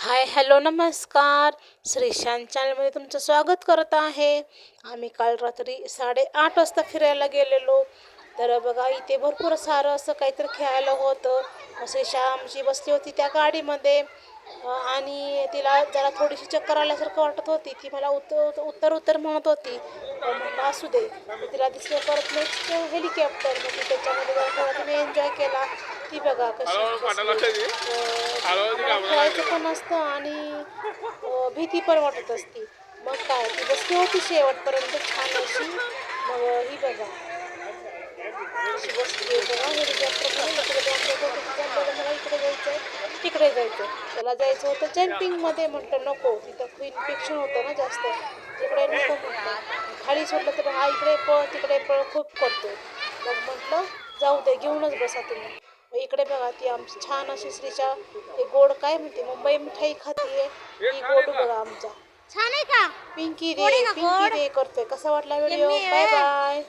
Hi hello नमस्कार. श्रीशांत चॅनलमध्ये तुमचं स्वागत करत आहे. आम्ही काल रात्री साडेआठ वाजता फिरायला गेलेलो. तर बघा इथे भरपूर सारं असं काहीतरी खेळायला होतं. श्रीशा आमची बसली होती त्या गाडीमध्ये. आणि तिला जरा थोडीशी चक्कर आल्यासारखं वाटत होती. ती मला उत्तर उत्तर उत्तर म्हणत होती. तर असू दे. तिला दिसलं परत नेक्स्ट हेलिकॉप्टर म्हणजे त्याच्यामध्ये जरा थोडा तुम्ही एन्जॉय केला. ती बघा कशी खेळायचं पण असतं आणि भीती पण वाटत असती. मग काय ती बसली होती शेवटपर्यंत छान अशी. मग ही बघा. अशी बसली आहे बघा मला इकडे जायचं तिकडे जायचं त्याला जायचं होतं जम्पिंगमध्ये म्हटलं नको तिथं इन्फेक्शन होतं ना जास्त. तिकडे नको म्हटलं. खाली सोडलं तर हा इकडे पळ तिकडे पळ खूप करतो मग म्हटलं जाऊ दे घेऊनच बसा तुम्ही. इकडे बघा ती आमची छान अशी श्रीच्या ते गोड काय म्हणते मुंबई मिठाई खातीये ही. गोड बघा आमचा छान आहे का? पिंकी रे ना, पिंकी गोड? रे करतोय. कसा वाटला व्हिडिओ? बाय. बाय.